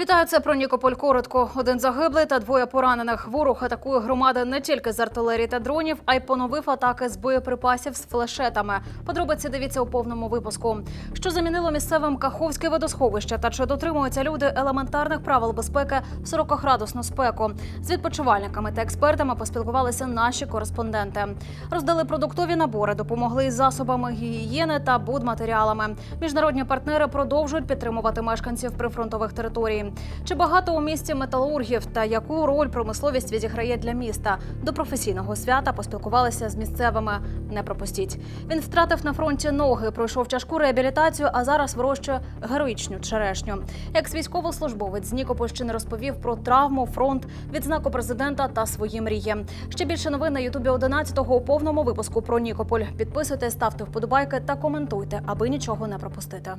Вітаю, це про Нікополь коротко. Один загиблий та двоє поранених. Ворог атакує громади не тільки з артилерії та дронів, а й поновив атаки з боєприпасів з флешетами. Подробиці дивіться у повному випуску. Що замінило місцевим Каховське водосховище та чи дотримуються люди елементарних правил безпеки в 40-градусну спеку? З відпочивальниками та експертами поспілкувалися наші кореспонденти. Роздали продуктові набори, допомогли із засобами гігієни та будматеріалами. Міжнародні партнери продовжують підтримувати мешканців прифронтових територій. Чи багато у місті металургів та яку роль промисловість відіграє для міста? До професійного свята поспілкувалися з місцевими. Не пропустіть. Він втратив на фронті ноги, пройшов тяжку реабілітацію, а зараз вирощує героїчну черешню. Як військовослужбовець з Нікопольщини розповів про травму, фронт, відзнаку президента та свої мрії. Ще більше новин на Ютубі 11-го у повному випуску про Нікополь. Підписуйтесь, ставте вподобайки та коментуйте, аби нічого не пропустити.